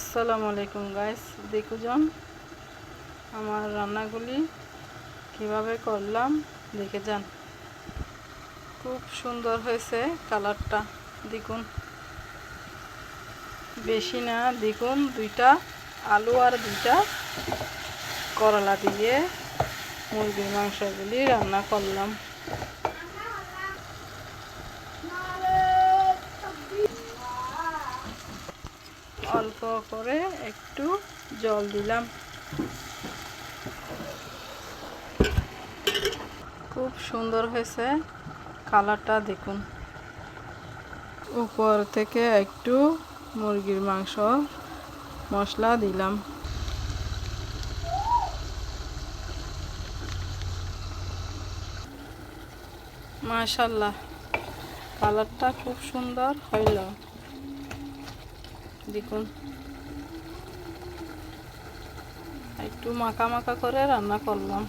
আসসালামু আলাইকুম গাইস দেখুজন, আমার রান্নাগুলি কীভাবে করলাম, দেখে যান। খুব সুন্দর হয়েছে কালারটা, দেখুন। বেশি না, দেখুন, দুইটা আলু আর দুইটা করলা দিয়ে মুরগির মাংসগুলি রান্না করলাম। অল্প করে একটু জল দিলাম। খুব সুন্দর হয়েছে কালারটা, দেখুন। উপর থেকে একটু মুরগির মাংস মশলা দিলাম। মাশাল্লাহ, কালারটা খুব সুন্দর হইল। দেখুন। একটু মাখা মাখা করে রান্না করলাম।